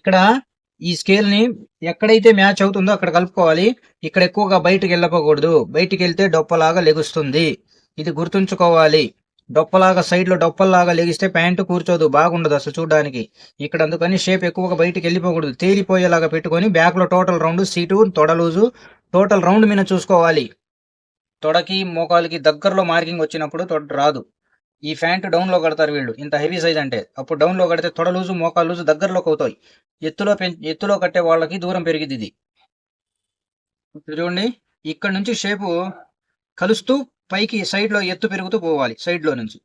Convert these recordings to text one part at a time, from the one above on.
ఇక్కడ ఈ స్కేల్ని ఎక్కడైతే మ్యాచ్ అవుతుందో అక్కడ కలుపుకోవాలి. ఇక్కడ ఎక్కువగా బయటకు వెళ్ళకూడదు బయటికి వెళ్తే డొప్పలాగా లెగుస్తుంది. ఇది గుర్తుంచుకోవాలి. డొప్పలాగా సైడ్లో డొప్పల్లాగా లెగిస్తే ప్యాంటు కూర్చోదు బాగుండదు అసలు చూడడానికి. ఇక్కడ అందుకని షేప్ ఎక్కువగా బయటికి వెళ్ళిపోకూడదు. తేలిపోయేలాగా పెట్టుకొని బ్యాక్లో టోటల్ రౌండ్ సీటు తొడలూజు టోటల్ రౌండ్ మీద చూసుకోవాలి. తొడకి మోకాలకి దగ్గరలో మార్కింగ్ వచ్చినప్పుడు తొడ రాదు. ఈ ప్యాంటు డౌన్లో కడతారు వీళ్ళు. ఇంత హెవీ సైజ్ అంటే. అప్పుడు డౌన్లో కడితే తొడ లూజు మోకాలు లూజు దగ్గరలోకి అవుతాయి. ఎత్తులో ఎత్తులో కట్టే వాళ్ళకి దూరం పెరిగింది ఇది. చూడండి ఇక్కడ నుంచి షేపు కలుస్తూ పైకి సైడ్లో ఎత్తు పెరుగుతూ పోవాలి సైడ్లో నుంచి.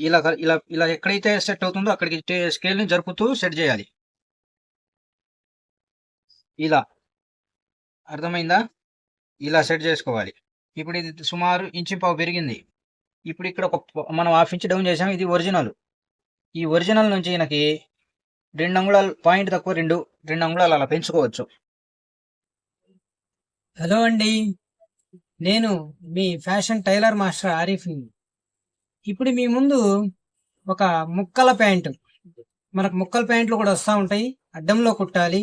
ఇలా ఇలా ఇలా ఎక్కడైతే సెట్ అవుతుందో అక్కడికి స్కేల్ని జరుపుతూ సెట్ చేయాలి. ఇలా. అర్థమైందా? ఇలా సెట్ చేసుకోవాలి. ఇప్పుడు ఇది సుమారు ఇంచు పావు పెరిగింది. ఇప్పుడు ఇక్కడ ఒక మనం హాఫ్ ఇంచ్ డౌన్ చేసాం. ఇది ఒరిజినల్ ఈ ఒరిజినల్ నుంచి ఈయనకి రెండు అంగుళాలు పాయింట్ తక్కువ రెండు రెండు అంగుళాలు అలా పెంచుకోవచ్చు. హలో అండి. నేను మీ ఫ్యాషన్ టైలర్ మాస్టర్ ఆరిఫ్ని ఇప్పుడు మీ ముందు ఒక ముక్కల ప్యాంటు. మనకు ముక్కల ప్యాంట్లు కూడా వస్తూ ఉంటాయి. అడ్డంలో కుట్టాలి.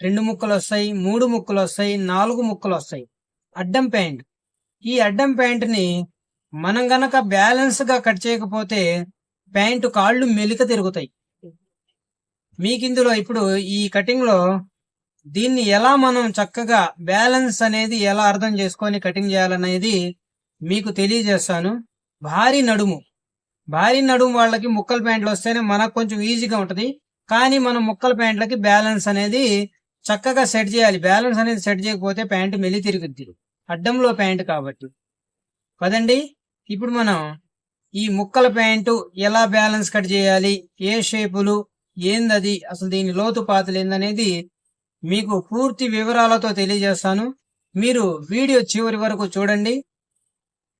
రెండు ముక్కలు వస్తాయి మూడు ముక్కలు వస్తాయి నాలుగు ముక్కలు వస్తాయి. అడ్డం ప్యాంట్. ఈ అడ్డం ప్యాంటుని మనం గనక బ్యాలెన్స్గా కట్ చేయకపోతే ప్యాంటు కాళ్ళు మెలిక తిరుగుతాయి. మీకు ఇందులో ఇప్పుడు ఈ కటింగ్లో దీన్ని ఎలా మనం చక్కగా బ్యాలెన్స్ అనేది ఎలా అర్థం చేసుకొని కటింగ్ చేయాలనేది మీకు తెలియజేస్తాను. భారీ నడుము. భారీ నడుము వాళ్ళకి ముక్కల ప్యాంట్లు వస్తేనే మనకు కొంచెం ఈజీగా ఉంటుంది. కానీ మనం ముక్కల ప్యాంట్లకి బ్యాలెన్స్ అనేది చక్కగా సెట్ చేయాలి. బ్యాలెన్స్ అనేది సెట్ చేయకపోతే ప్యాంటు మెల్లి తిరుగుద్ది. అడ్డంలో ప్యాంటు కాబట్టి. కదండి ఇప్పుడు మనం ఈ ముక్కల ప్యాంటు ఎలా బ్యాలెన్స్ కట్ చేయాలి? ఏ షేపులు? ఏందది? అసలు దీని లోతు పాతలు ఏందనేది మీకు పూర్తి వివరాలతో తెలియజేస్తాను. మీరు వీడియో చివరి వరకు చూడండి.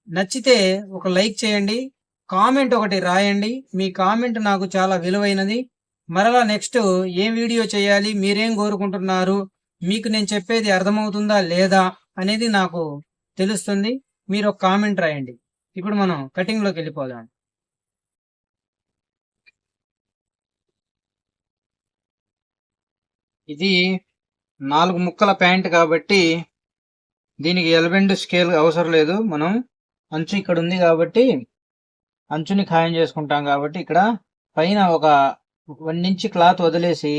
నచ్చితే ఒక లైక్ చేయండి. కామెంట్ ఒకటి రాయండి. మీ కామెంట్ నాకు చాలా విలువైనది. మరలా నెక్స్ట్ ఏం వీడియో చేయాలి? మీరేం కోరుకుంటున్నారు? మీకు నేను చెప్పేది అర్థమవుతుందా లేదా అనేది నాకు తెలుస్తుంది. మీరు ఒక కామెంట్ రాయండి. ఇప్పుడు మనం కటింగ్లోకి వెళ్ళిపోదాం. ఇది నాలుగు ముక్కల ప్యాంట్ కాబట్టి దీనికి ఎలబెండ్ స్కేల్ అవసరం లేదు. మనం అంచు ఇక్కడ ఉంది కాబట్టి అంచుని ఖాయం చేసుకుంటాం కాబట్టి ఇక్కడ పైన ఒక వన్ ఇంచ్ క్లాత్ వదిలేసి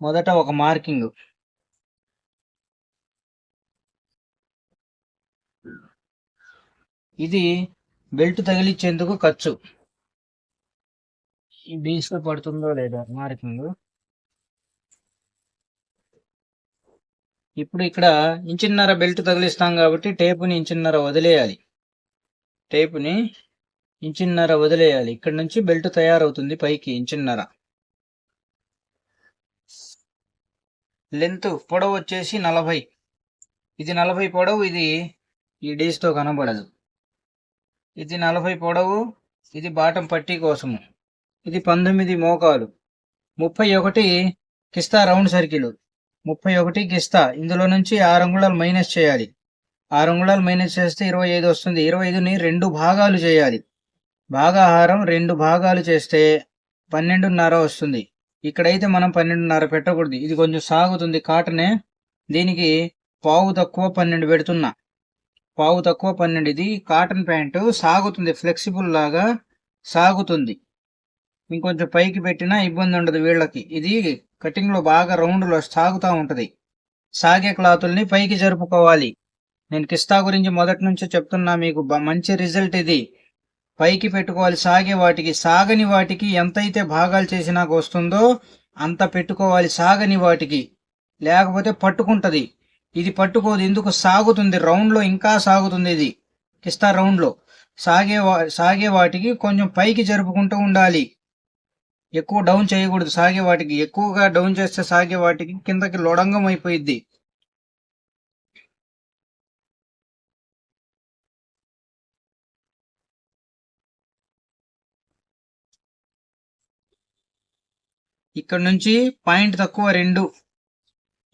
మొదట ఒక మార్కింగ్. ఇది బెల్ట్ తగిలించేందుకు ఖర్చు. ఈ బీస్లో పడుతుందో లేదో మార్కింగ్ ఇప్పుడు ఇక్కడ ఇంచిన్నర బెల్ట్ తగిలిస్తాం కాబట్టి టేపుని ఇంచిన్నర వదిలేయాలి. టేపుని ఇంచిన్నర వదిలేయాలి. ఇక్కడ నుంచి బెల్ట్ తయారవుతుంది పైకి ఇంచిన్నర. లెంత్ పొడవు వచ్చేసి నలభై. ఇది నలభై పొడవు ఇది ఈ డేస్తో కనబడదు. ఇది నలభై పొడవు ఇది బాటం పట్టీ కోసము. ఇది పంతొమ్మిది మోకాలు. ముప్పై ఒకటి కిస్తా రౌండ్ సర్కిల్. ముప్పై ఒకటి కిస్తా. ఇందులో నుంచి ఆరు అంగుళాలు మైనస్ చేయాలి. ఆరు అంగుళాలు మైనస్ చేస్తే ఇరవై ఐదు వస్తుంది. ఇరవై ఐదుని రెండు భాగాలు చేయాలి. భాగాహారం రెండు భాగాలు చేస్తే పన్నెండున్నర వస్తుంది. ఇక్కడైతే మనం పన్నెండున్నర పెట్టకూడదు. ఇది కొంచెం సాగుతుంది. కాటనే దీనికి పావు తక్కువ పన్నెండు పెడుతున్నా. పావు తక్కువ పన్నెండు ఇది కాటన్ ప్యాంటు సాగుతుంది. ఫ్లెక్సిబుల్ లాగా సాగుతుంది. ఇంకొంచెం పైకి పెట్టినా ఇబ్బంది ఉండదు వీళ్ళకి. ఇది కటింగ్లో బాగా రౌండ్లో సాగుతూ ఉంటుంది. సాగే క్లాతుల్ని పైకి జరుపుకోవాలి. నేను కిస్తా గురించి మొదటి నుంచే చెప్తున్నా మీకు. మంచి రిజల్ట్ ఇది. పైకి పెట్టుకోవాలి. సాగే వాటికి. సాగని వాటికి ఎంతైతే భాగాలు చేసినాక వస్తుందో అంత పెట్టుకోవాలి. సాగని వాటికి. లేకపోతే పట్టుకుంటుంది. ఇది పట్టుకోదు. ఎందుకు? సాగుతుంది. రౌండ్లో ఇంకా సాగుతుంది ఇది. కిస్తా రౌండ్లో. సాగే వా- సాగే వాటికి కొంచెం పైకి జరుపుకుంటూ ఉండాలి. ఎక్కువ డౌన్ చేయకూడదు సాగే వాటికి. ఎక్కువగా డౌన్ చేస్తే సాగే వాటికి కిందకి లొడంగం అయిపోయిద్ది. ఇక్కడ నుంచి పాయింట్ తక్కువ రెండు.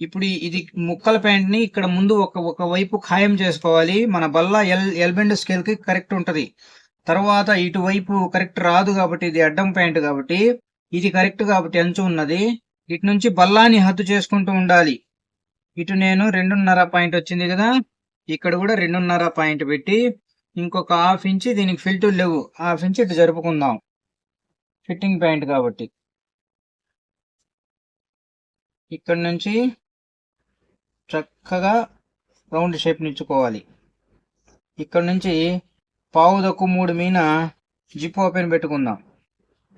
ఇప్పుడు ఇది ముక్కల ప్యాంట్ని ఇక్కడ ముందు ఒక ఒక వైపు ఖాయం చేసుకోవాలి. మన బల్ల ఎల్ ఎల్బెండ్ స్కేల్కి కరెక్ట్ ఉంటది. తర్వాత ఇటువైపు కరెక్ట్ రాదు కాబట్టి ఇది అడ్డం ప్యాంట్ కాబట్టి ఇది కరెక్ట్ కాబట్టి అంచు ఉన్నది. ఇటు నుంచి బల్లాని హద్దు చేసుకుంటూ ఉండాలి. ఇటు నేను రెండున్నర పాయింట్ వచ్చింది కదా. ఇక్కడ కూడా రెండున్నర పాయింట్ పెట్టి ఇంకొక హాఫ్ ఇంచ్ దీనికి ఫిల్టర్ లేవు. హాఫ్ ఇంచ్ ఇటు జరుపుకుందాం. ఫిట్టింగ్ ప్యాంట్ కాబట్టి. ఇక్కడ నుంచి చక్కగా రౌండ్ షేప్ నిచ్చుకోవాలి ఇక్కడ నుంచి పావు తక్కువ మూడు మీన జిప్ ఓపెన్ పెట్టుకుందాం.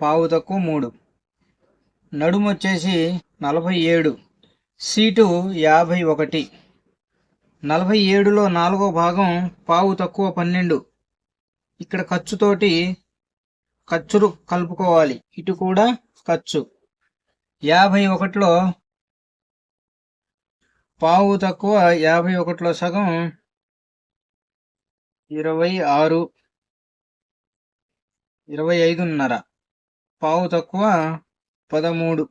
పావు తక్కువ మూడు. నడుము వచ్చేసి నలభై ఏడు. సీటు యాభై ఒకటి. నలభై ఏడులో నాలుగో భాగం పావు తక్కువ పన్నెండు. ఇక్కడ ఖర్చుతోటి ఖర్చులు కలుపుకోవాలి. ఇటు కూడా ఖర్చు. యాభై ఒకటిలో పావు తక్కువ యాభై ఒకటిలో సగం ఇరవై ఆరు ఇరవై ఐదున్నర. పావు తక్కువ పదమూడు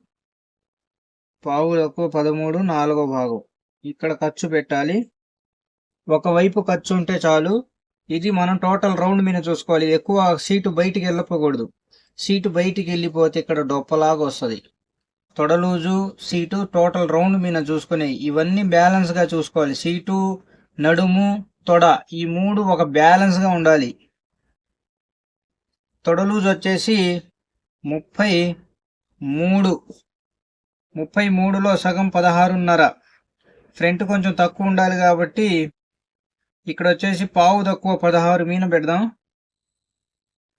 పావు తక్కువ పదమూడు నాలుగో భాగం. ఇక్కడ ఖర్చు పెట్టాలి. ఒకవైపు ఖర్చు ఉంటే చాలు. ఇది మనం టోటల్ రౌండ్ మీద చూసుకోవాలి. ఎక్కువ సీటు బయటికి వెళ్ళకూడదు. సీటు బయటికి వెళ్ళిపోతే ఇక్కడ డొప్పలాగా వస్తుంది. తొడలూజు సీటు టోటల్ రౌండ్ మీద చూసుకుని ఇవన్నీ బ్యాలెన్స్గా చూసుకోవాలి. సీటు నడుము తొడ ఈ మూడు ఒక బ్యాలెన్స్గా ఉండాలి. తొడలూజు వచ్చేసి ముప్పై మూడు. ముప్పై మూడులో సగం పదహారున్నర. ఫ్రంట్ కొంచెం తక్కువ ఉండాలి కాబట్టి ఇక్కడ వచ్చేసి పావు తక్కువ పదహారు మీన పెడదాం.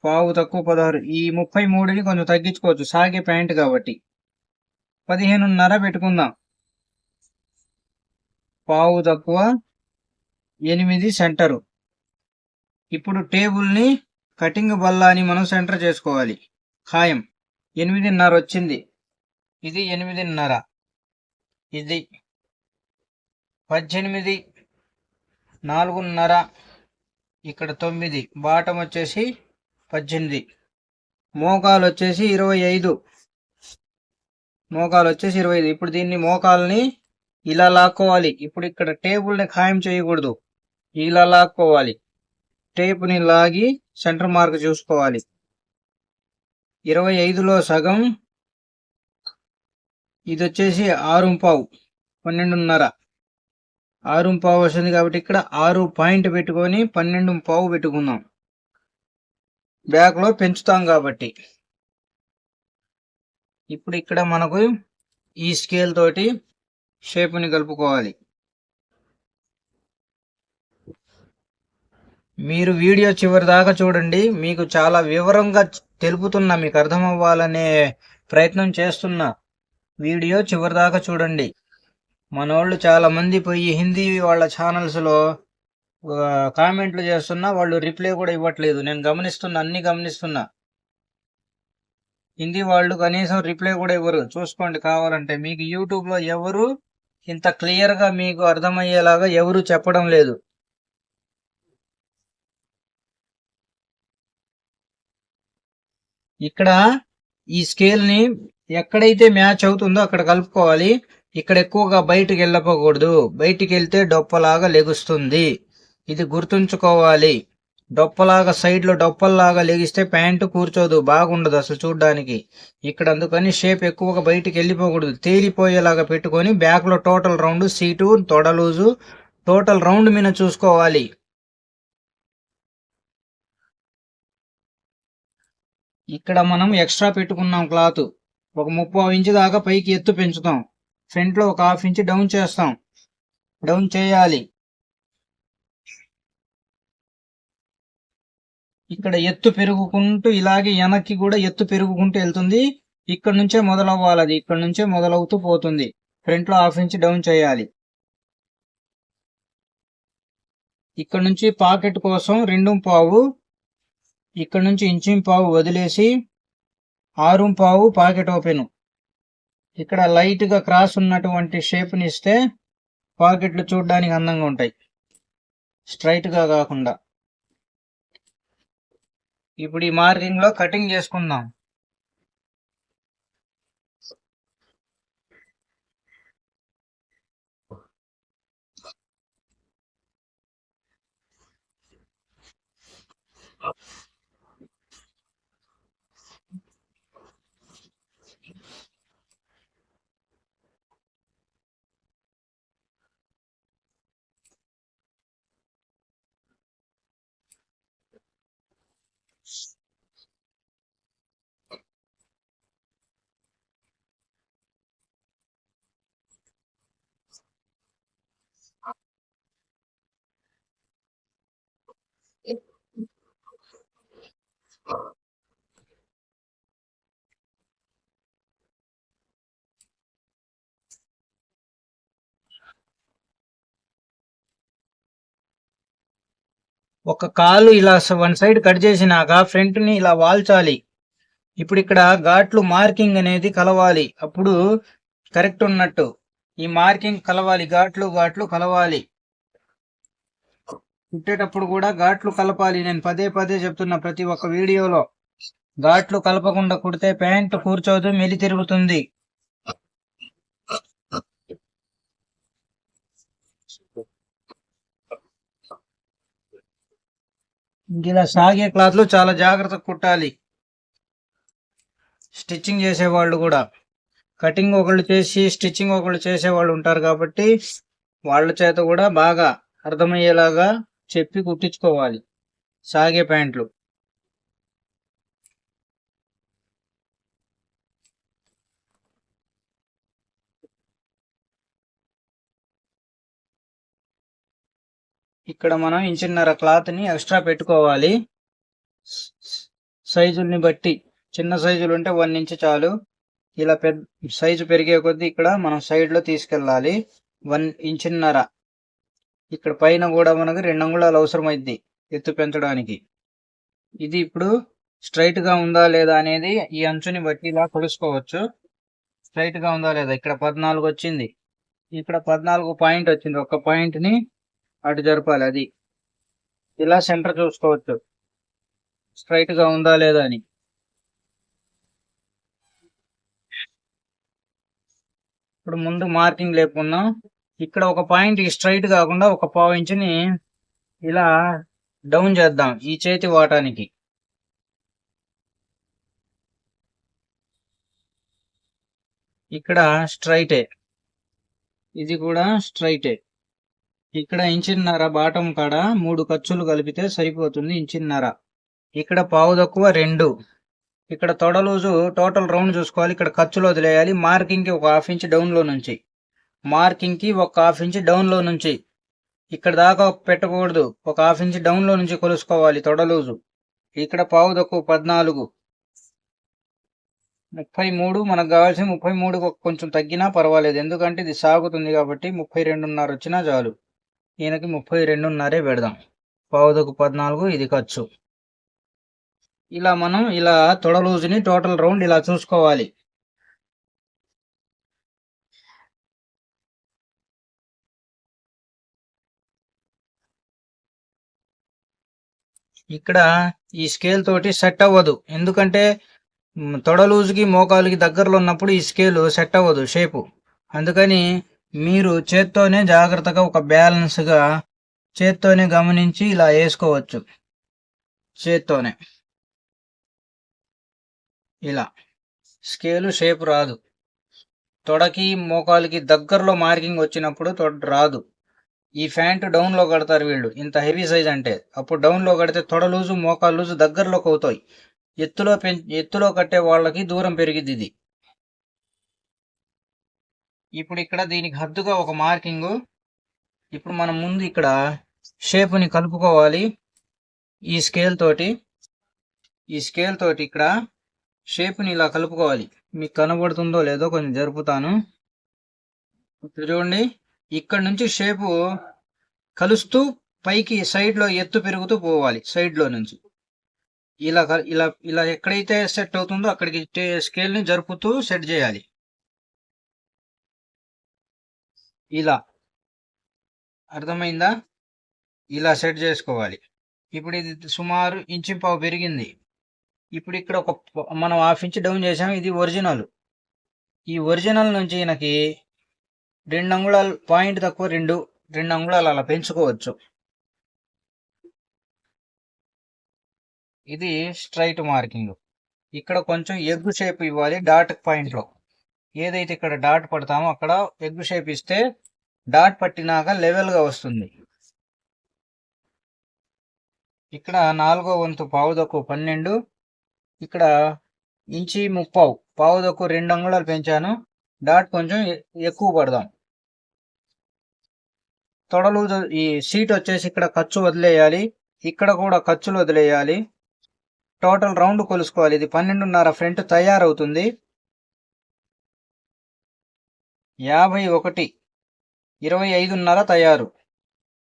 పావు తక్కువ పదహారు. ఈ ముప్పై మూడుని కొంచెం తగ్గించుకోవచ్చు. సాగే ప్యాంట్ కాబట్టి. పదిహేనున్నర పెట్టుకుందాం. పావు తక్కువ ఎనిమిది సెంటరు. ఇప్పుడు టేబుల్ని కటింగ్ బల్లాని మనం సెంటర్ చేసుకోవాలి. ఖాయం. ఎనిమిదిన్నర వచ్చింది. ఇది ఎనిమిదిన్నర. ఇది పద్దెనిమిది నాలుగున్నర ఇక్కడ తొమ్మిది బాటం వచ్చేసి పద్దెనిమిది. మోకాలు వచ్చేసి ఇరవై ఐదు. మోకాలు వచ్చేసి ఇరవై ఐదు. ఇప్పుడు దీన్ని మోకాల్ని ఇలా లాక్కోవాలి. ఇప్పుడు ఇక్కడ టేబుల్ని ఖాయం చేయకూడదు. ఇలా లాక్కోవాలి. టేపుని లాగి సెంటర్ మార్క్ చూసుకోవాలి. ఇరవై ఐదులో సగం. ఇది వచ్చేసి ఆరు పావు పన్నెండున్నర. ఆరు పావు వస్తుంది కాబట్టి ఇక్కడ ఆరు పాయింట్ పెట్టుకొని పన్నెండు పావు పెట్టుకుందాం. బ్యాక్లో పెంచుతాం కాబట్టి. ఇప్పుడు ఇక్కడ మనకు ఈ స్కేల్ తోటి షేప్ని కలుపుకోవాలి. మీరు వీడియో చివరి దాకా చూడండి మీకు చాలా వివరంగా తెలుపుతున్నా మీకు అర్థం అవ్వాలనే ప్రయత్నం చేస్తున్నా. వీడియో చివరి దాకా చూడండి. మనోళ్ళు చాలా మంది పోయి హిందీ వాళ్ళ ఛానల్స్లో కామెంట్లు చేస్తున్నా వాళ్ళు రిప్లై కూడా ఇవ్వట్లేదు. నేను గమనిస్తున్నా అన్ని గమనిస్తున్నా. హిందీ వాళ్ళు కనీసం రిప్లై కూడా ఇవ్వరు. చూసుకోండి కావాలంటే. మీకు యూట్యూబ్లో ఎవరు ఇంత క్లియర్గా మీకు అర్థమయ్యేలాగా ఎవరు చెప్పడం లేదు. ఇక్కడ ఈ స్కేల్ని ఎక్కడైతే మ్యాచ్ అవుతుందో అక్కడ కలుపుకోవాలి. ఇక్కడ ఎక్కువగా బయటికి వెళ్ళకూడదు బయటికి వెళ్తే డొప్పలాగా లెగుస్తుంది. ఇది గుర్తుంచుకోవాలి. డొప్పలాగా సైడ్లో డొప్పల్లాగా లెగిస్తే ప్యాంటు కూర్చోదు బాగుండదు అసలు చూడడానికి. ఇక్కడ అందుకని షేప్ ఎక్కువగా బయటికి వెళ్ళిపోకూడదు. తేలిపోయేలాగా పెట్టుకొని బ్యాక్లో టోటల్ రౌండ్ సీటు తొడలూజు టోటల్ రౌండ్ మీద చూసుకోవాలి. ఇక్కడ మనం ఎక్స్ట్రా పెట్టుకున్నాం క్లాత్. ఒక ముప్పై ఇంచు దాకా పైకి ఎత్తు పెంచుతాం. ఫ్రంట్లో ఒక హాఫ్ ఇంచ్ డౌన్ చేస్తాం. డౌన్ చేయాలి. ఇక్కడ ఎత్తు పెరుగుకుంటూ ఇలాగే వెనక్కి కూడా ఎత్తు పెరుగుకుంటూ వెళ్తుంది. ఇక్కడ నుంచే మొదలవ్వాలి అది. ఇక్కడ నుంచే మొదలవుతూ పోతుంది. ఫ్రంట్లో హాఫ్ ఇంచ్ డౌన్ చేయాలి. ఇక్కడ నుంచి పాకెట్ కోసం రెండు పావు ఇక్కడ నుంచి ఇంచుం పావు వదిలేసి ఆరు పావు పాకెట్ ఓపెన్. ఇక్కడ లైట్గా క్రాస్ ఉన్నటువంటి షేప్ని ఇస్తే పాకెట్లు చూడడానికి అందంగా ఉంటాయి. స్ట్రైట్గా కాకుండా. ఇప్పుడు ఈ మార్కింగ్లో కటింగ్ చేసుకుందాం. ఒక కాలు ఇలా వన్ సైడ్ కట్ చేసినాక ఫ్రంట్ని ఇలా వాల్చాలి. ఇప్పుడు ఇక్కడ ఘాట్లు మార్కింగ్ అనేది కలవాలి. అప్పుడు కరెక్ట్ ఉన్నట్టు ఈ మార్కింగ్ కలవాలి. ఘాట్లు ఘాట్లు కలవాలి. కుట్టేటప్పుడు కూడా ఘాట్లు కలపాలి. నేను పదే పదే చెప్తున్నా ప్రతి ఒక్క వీడియోలో. ఘాట్లు కలపకుండా కుడితే ప్యాంట్ కూర్చోదు మెలి తిరుగుతుంది. ఇలా సాగే క్లాత్లు చాలా జాగ్రత్తగా కుట్టాలి. స్టిచ్చింగ్ చేసేవాళ్ళు కూడా. కటింగ్ ఒకళ్ళు చేసి స్టిచ్చింగ్ ఒకళ్ళు చేసేవాళ్ళు ఉంటారు కాబట్టి వాళ్ళ చేత కూడా బాగా అర్థమయ్యేలాగా చెప్పి కుట్టించుకోవాలి. సాగే ప్యాంట్లు. ఇక్కడ మనం ఇంచున్నర క్లాత్ని ఎక్స్ట్రా పెట్టుకోవాలి. సైజుల్ని బట్టి చిన్న సైజులు ఉంటే వన్ ఇంచ్ చాలు. ఇలా పెద్ద సైజు పెరిగే కొద్దీ ఇక్కడ మనం సైడ్లో తీసుకెళ్ళాలి. వన్ ఇంచున్నర ఇక్కడ పైన కూడా మనకు రెండు అంగుళాలు అవసరమైద్ది ఎత్తు పెంచడానికి. ఇది ఇప్పుడు స్ట్రైట్గా ఉందా లేదా అనేది ఈ అంచుని బట్టి ఇలా కొలుసుకోవచ్చు. స్ట్రైట్గా ఉందా లేదా? ఇక్కడ పద్నాలుగు వచ్చింది. ఇక్కడ పద్నాలుగు పాయింట్ వచ్చింది. ఒక పాయింట్ని అటు జరపాలి అది. ఇలా సెంటర్ చూసుకోవచ్చు. స్ట్రైట్గా ఉందా లేదా అని. ఇప్పుడు ముందు మార్కింగ్ లేకున్నాం ఇక్కడ ఒక పాయింట్ స్ట్రైట్ కాకుండా ఒక పావు ఇంచుని ఇలా డౌన్ చేద్దాం ఈ చేతి వాటానికి. ఇక్కడ స్ట్రైటే. ఇది కూడా స్ట్రైటే. ఇక్కడ ఇంచిన్నర బాటం కాడ మూడు ఖర్చులు కలిపితే సరిపోతుంది ఇంచిన్నర. ఇక్కడ పావు తక్కువ రెండు. ఇక్కడ తొడలూజు టోటల్ రౌండ్ చూసుకోవాలి. ఇక్కడ ఖర్చులు వదిలేయాలి. మార్కింగ్కి ఒక హాఫ్ ఇంచ్ డౌన్లో నుంచి. మార్కింగ్కి ఒక హాఫ్ ఇంచ్ డౌన్లో నుంచి. ఇక్కడ దాకా పెట్టకూడదు. ఒక హాఫ్ ఇంచ్ డౌన్లో నుంచి కొలుసుకోవాలి తొడలూజు. ఇక్కడ పావు తక్కువ పద్నాలుగు. ముప్పై మూడు మనకు కావాల్సిన ముప్పై మూడు కొంచెం తగ్గినా పర్వాలేదు. ఎందుకంటే ఇది సాగుతుంది కాబట్టి ముప్పై రెండున్నర వచ్చినా చాలు. ఈయనకి ముప్పై రెండున్నరే పెడదాం. పావుదకు పద్నాలుగు ఇది ఖర్చు. ఇలా మనం ఇలా తొడలూజుని టోటల్ రౌండ్ ఇలా చూసుకోవాలి. ఇక్కడ ఈ స్కేల్ తోటి సెట్ అవ్వదు. ఎందుకంటే తొడలూజుకి మోకాలుకి దగ్గరలో ఉన్నప్పుడు ఈ స్కేల్ సెట్ అవ్వదు షేపు అందుకని మీరు చేత్తోనే జాగ్రత్తగా ఒక బ్యాలెన్స్గా చేత్తోనే గమనించి ఇలా వేసుకోవచ్చు. చేత్తోనే. ఇలా. స్కేలు షేప్ రాదు. తొడకి మోకాలికి దగ్గరలో మార్కింగ్ వచ్చినప్పుడు తొడ రాదు. ఈ ఫ్యాంట్ డౌన్లో కడతారు వీళ్ళు. ఇంత హెవీ సైజ్ అంటే. అప్పుడు డౌన్లో కడితే తొడ లూజు మోకాలు లూజు దగ్గరలోకి అవుతాయి. ఎత్తులో పెం ఎత్తులో కట్టే వాళ్ళకి దూరం పెరిగిద్ది ఇది. ఇప్పుడు ఇక్కడ దీనికి హద్దుగా ఒక మార్కింగ్. ఇప్పుడు మనం ముందు ఇక్కడ షేప్ని కలుపుకోవాలి. ఈ స్కేల్ తోటి ఈ స్కేల్ తోటి ఇక్కడ షేప్ని ఇలా కలుపుకోవాలి. మీకు కనబడుతుందో లేదో కొంచెం జరుపుతాను. చూడండి ఇక్కడ నుంచి షేపు కలుస్తూ పైకి సైడ్లో ఎత్తు పెరుగుతూ పోవాలి సైడ్లో నుంచి. ఇలా ఇలా ఇలా ఎక్కడైతే సెట్ అవుతుందో అక్కడికి స్కేల్ని జరుపుతూ సెట్ చేయాలి. ఇలా. అర్థమైందా? ఇలా సెట్ చేసుకోవాలి. ఇప్పుడు ఇది సుమారు ఇంచు పావు పెరిగింది. ఇప్పుడు ఇక్కడ ఒక మనం హాఫ్ ఇంచ్ డౌన్ చేసాం ఇది ఒరిజినల్. ఈ ఒరిజినల్ నుంచి ఈయనకి రెండు అంగుళాలు పాయింట్ తక్కువ రెండు రెండు అంగుళాలు అలా పెంచుకోవచ్చు. ఇది స్ట్రైట్ మార్కింగ్. ఇక్కడ కొంచెం ఎగ్గు షేప్ ఇవ్వాలి డాట్ పాయింట్లో. ఏదైతే ఇక్కడ డాట్ పడతామో అక్కడ ఎగ్ షేప్ ఇస్తే డాట్ పట్టినాక లెవెల్గా వస్తుంది. ఇక్కడ నాలుగో వంతు పావుదక్కు పన్నెండు ఇక్కడ ఇంచి ముప్పావు పావుదక్కు రెండు అంగుళాలు పెంచాను డాట్ కొంచెం ఎక్కువ పడదాం. తొడలు ఈ సీట్ వచ్చేసి ఇక్కడ ఖర్చు వదిలేయాలి ఇక్కడ కూడా ఖర్చులు వదిలేయాలి. టోటల్ రౌండ్ కొలుసుకోవాలి ఇది పన్నెండున్నర ఫ్రంట్ తయారవుతుంది. యాభై ఒకటి. ఇరవై ఐదున్నర తయారు.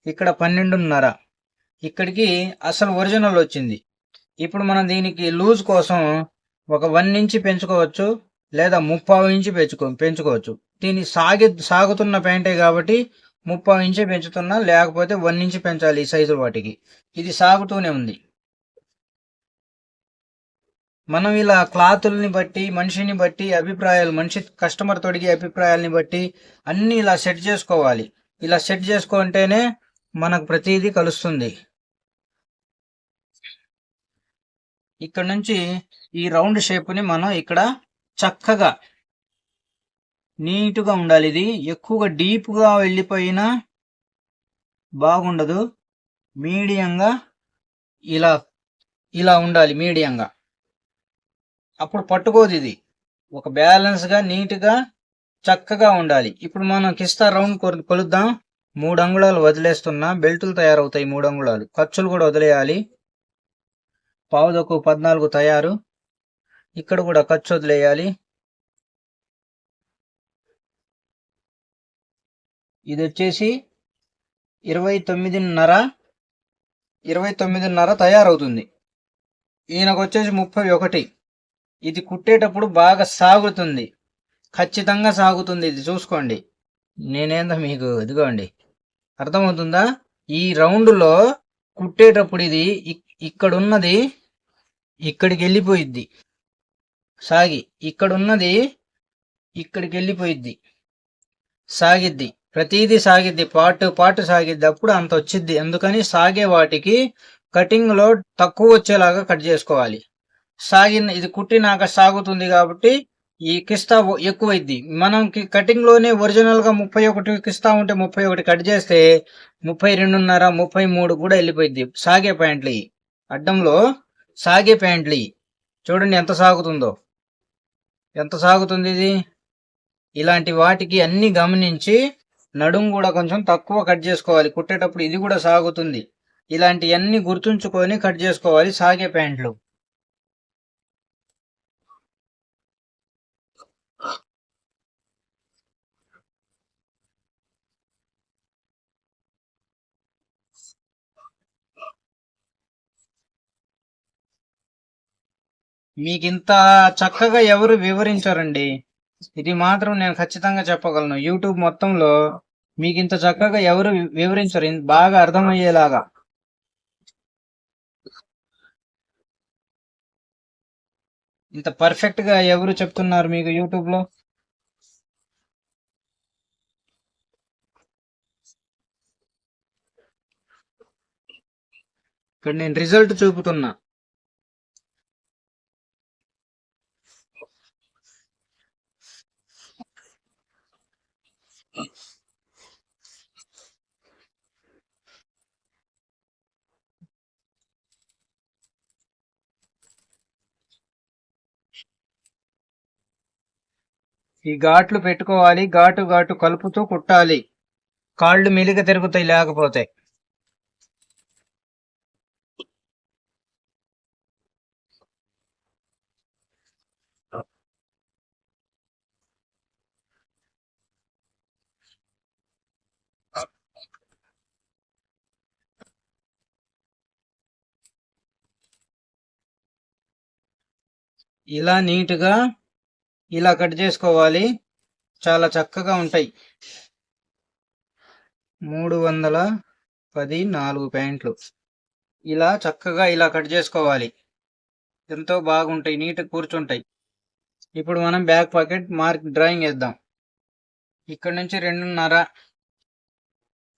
ఇక్కడ పన్నెండున్నర. ఇక్కడికి అసలు ఒరిజినల్ వచ్చింది. ఇప్పుడు మనం దీనికి లూజ్ కోసం ఒక వన్ ఇంచి పెంచుకోవచ్చు లేదా ముప్పావు ఇంచి పెంచుకో పెంచుకోవచ్చు. దీని సాగి సాగుతున్న ప్యాంటే కాబట్టి ముప్పావు ఇంచి పెంచుతున్నా లేకపోతే వన్ ఇంచి పెంచాలి ఈ సైజు వాటికి. ఇది సాగుతూనే ఉంది. మనం ఇలా క్లాతుల్ని బట్టి మనిషిని బట్టి అభిప్రాయాలు మనిషి కస్టమర్ తొడిగే అభిప్రాయాలని బట్టి అన్నీ ఇలా సెట్ చేసుకోవాలి. ఇలా సెట్ చేసుకుంటేనే మనకు ప్రతిదీ కలుస్తుంది. ఇక్కడ నుంచి ఈ రౌండ్ షేప్ని మనం ఇక్కడ చక్కగా నీట్గా ఉండాలి. ఇది ఎక్కువగా డీప్గా వెళ్ళిపోయినా బాగుండదు. మీడియంగా ఇలా ఇలా ఉండాలి మీడియంగా. అప్పుడు పట్టుకోదు ఇది. ఒక బ్యాలెన్స్గా నీట్గా చక్కగా ఉండాలి. ఇప్పుడు మనం కిస్తా రౌండ్ కొలు- కొలుద్దాం. మూడు అంగుళాలు వదిలేస్తున్నా బెల్టులు తయారవుతాయి మూడు అంగుళాలు. ఖర్చులు కూడా వదిలేయాలి. పావుదొక్కు పద్నాలుగు తయారు. ఇక్కడ కూడా ఖర్చు వదిలేయాలి. ఇది వచ్చేసి ఇరవై తొమ్మిదిన్నర ఇరవై తొమ్మిదిన్నర తయారవుతుంది. ఈయనకు వచ్చేసి ముప్పై ఒకటి. ఇది కుట్టేటప్పుడు బాగా సాగుతుంది. ఖచ్చితంగా సాగుతుంది ఇది చూసుకోండి. నేనేందో మీకు ఇదిగోండి. అర్థమవుతుందా? ఈ రౌండ్లో కుట్టేటప్పుడు ఇది ఇక్కడున్నది ఇక్కడికి వెళ్ళిపోయిద్ది సాగి ఇక్కడున్నది ఇక్కడికి వెళ్ళిపోయిద్ది సాగిద్ది ప్రతిదీ సాగిద్ది పాటు పాటు సాగిద్ది అప్పుడు అంత వచ్చిద్ది. అందుకని సాగే వాటికి కటింగ్లో తక్కువ వచ్చేలాగా కట్ చేసుకోవాలి. సాగిన ఇది కుట్టినాక సాగుతుంది కాబట్టి ఈ కిస్తా ఎక్కువైద్ది. మనం కటింగ్లోనే ఒరిజినల్గా ముప్పై ఒకటి కిస్తా ఉంటే ముప్పై ఒకటి కట్ చేస్తే ముప్పై రెండున్నర ముప్పై మూడు కూడా వెళ్ళిపోయింది సాగే ప్యాంట్లు. అడ్డంలో సాగే ప్యాంట్లు. చూడండి ఎంత సాగుతుందో. ఎంత సాగుతుంది ఇది? ఇలాంటి వాటికి అన్ని గమనించి నడుం కూడా కొంచెం తక్కువ కట్ చేసుకోవాలి. కుట్టేటప్పుడు ఇది కూడా సాగుతుంది. ఇలాంటివన్నీ గుర్తుంచుకొని కట్ చేసుకోవాలి సాగే ప్యాంట్లు. మీకు ఇంత చక్కగా ఎవరు వివరించారండి? ఇది మాత్రం నేను ఖచ్చితంగా చెప్పగలను. యూట్యూబ్ మొత్తంలో మీకు ఇంత చక్కగా ఎవరు వివరించారు. బాగా అర్థమయ్యేలాగా. ఇంత పర్ఫెక్ట్గా ఎవరు చెప్తున్నారు మీకు యూట్యూబ్లో ఇక్కడ నేను రిజల్ట్ చూపుతున్నా. ఈ ఘాట్లు పెట్టుకోవాలి ఘాటు ఘాటు కలుపుతూ కుట్టాలి. కాళ్ళు మెలిక తిరుగుతాయి లేకపోతే. ఇలా నీట్గా ఇలా కట్ చేసుకోవాలి. చాలా చక్కగా ఉంటాయి. మూడు వందల పది నాలుగు ప్యాంట్లు. ఇలా చక్కగా ఇలా కట్ చేసుకోవాలి. ఎంతో బాగుంటాయి. నీట్గా కూర్చుంటాయి. ఇప్పుడు మనం బ్యాక్ పాకెట్ మార్క్ డ్రాయింగ్ వేద్దాం. ఇక్కడ నుంచి రెండున్నర.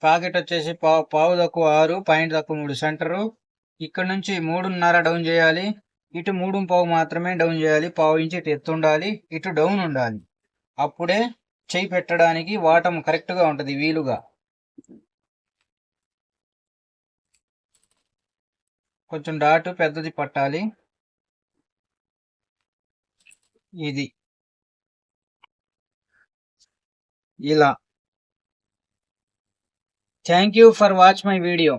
పాకెట్ వచ్చేసి పావు పావు తక్కువ ఆరు పాయింట్ తక్కువ మూడు. సెంటరు. ఇక్కడ నుంచి మూడున్నర డౌన్ చేయాలి. ఇటు మూడు పావు మాత్రమే డౌన్ చేయాలి పావు ఇంచి ఇటు ఎత్తు ఉండాలి ఇటు డౌన్ ఉండాలి. అప్పుడే చేయి పెట్టడానికి వాటం కరెక్ట్గా ఉంటుంది వీలుగా. కొంచెం డాటు పెద్దది పట్టాలి. ఇది. ఇలా. Thank you for watch my video.